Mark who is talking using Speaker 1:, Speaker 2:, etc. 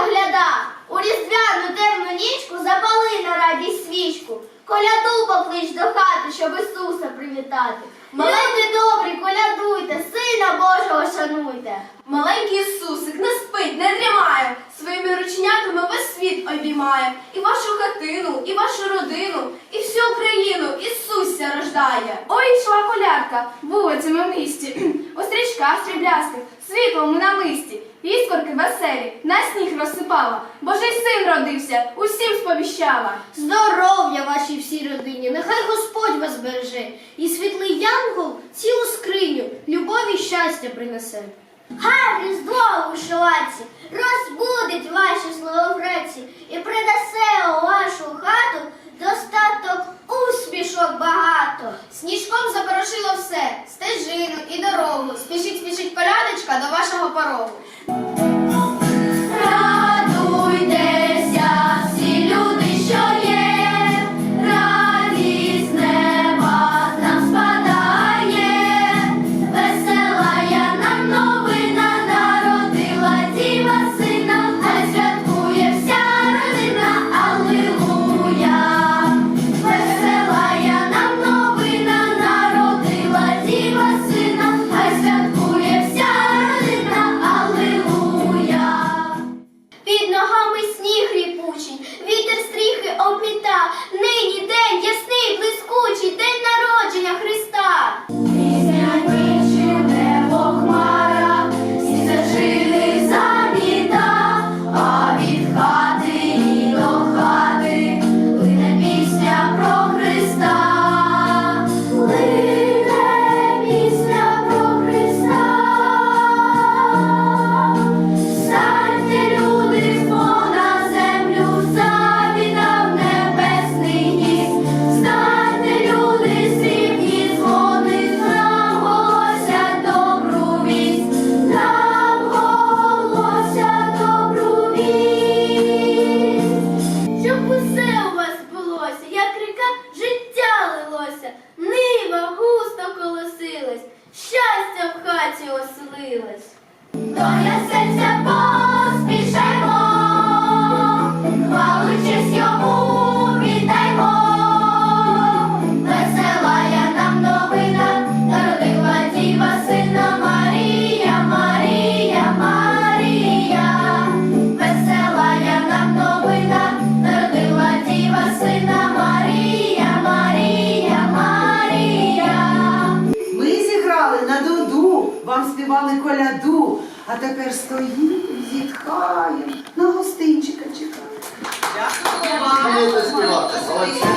Speaker 1: загляда. У різдвяну темну нічку запали на радість свічку. Коляду поклич до хати, щоб Ісуса привітати. Люди добрі, колядуйте, Сина Божого шануйте.
Speaker 2: Маленький Ісусик не спить, не дрімає, своїми рученятами весь світ обіймає, і вашу хатину, і вашу родину, і всю Україну Ісуся рождає.
Speaker 3: Ой, йшла колядка вулицями в місті, у стрічках сріблястих, світлому намисті, іскорки веселі, на сніг розсипала, Божий син родився, усім сповіщала.
Speaker 1: Здоров'я вашій всій родині, нехай Господь вас береже, і світлий янгол цілу скриню, любові щастя принесе. Хай Різдво у шоці розбудить ваші словогреці і принесе у вашу хату достаток усмішок багато.
Speaker 2: Сніжком запорошило все, стежину і дорогу. Спішіть, спішіть поляночка, до вашого порогу.
Speaker 1: Щоб усе у вас збулося, як ріка життя лилося, нива густо колосилась, щастя в хаті оселилось.
Speaker 4: Зіграли на доду, вам співали коляду, а тепер стоїмо, зітхаємо, на гостинчика чекаємо.
Speaker 5: Співати, молодці.